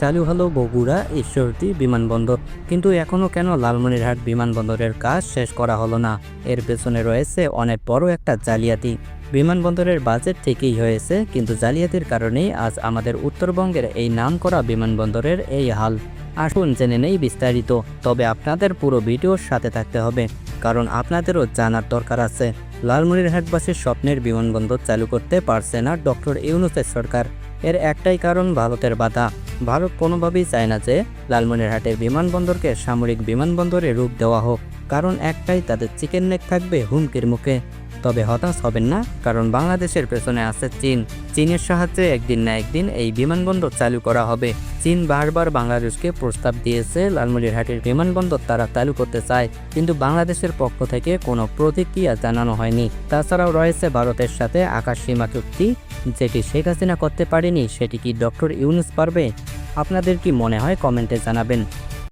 চালু হলো বগুড়া ঈশ্বরদী বিমানবন্দর। কিন্তু এখনও কেন লালমনিরহাট বিমানবন্দরের কাজ শেষ করা হলো না? এর পেছনে রয়েছে অনেক বড় একটা জালিয়াতি। বিমানবন্দরের বাজেট ঠিকই হয়েছে, কিন্তু জালিয়াতির কারণেই আজ আমাদের উত্তরবঙ্গের এই নামকরা বিমানবন্দরের এই হাল। আসুন জেনে নেই বিস্তারিত, তবে আপনাদের পুরো ভিডিওর সাথে থাকতে হবে, কারণ আপনাদেরও জানার দরকার আছে। লালমনিরহাটবাসীর স্বপ্নের বিমানবন্দর চালু করতে পারছে না ডক্টর ইউনুসের সরকার। এর একটাই কারণ ভারতের বাধা। ভারত কোনোভাবেই চায় না যে লালমনিরহাটের বিমানবন্দরকে সামরিক বিমানবন্দরে রূপ দেওয়া হোক, কারণ একটাই তাদের চিকেন নেক থাকবে হুমকির মুখে। তবে হতাশ হবেন না, কারণ বাংলাদেশের পেছনে আছে চীন। চীনের সাহায্যে একদিন না একদিন এই বিমানবন্দর চালু করা হবে। চীন বারবার বাংলাদেশকে প্রস্তাব দিয়েছে, লালমনিরহাটের বিমানবন্দর তারা চালু করতে চায়, কিন্তু বাংলাদেশের পক্ষ থেকে কোনো প্রতিক্রিয়া জানানো হয়নি। তাছাড়াও রয়েছে ভারতের সাথে আকাশ সীমা চুক্তি, যেটি শেখ হাসিনা করতে পারেনি, সেটি কি ডক্টর ইউনুস পারবে? আপনাদের কি মনে হয়, কমেন্টে জানাবেন।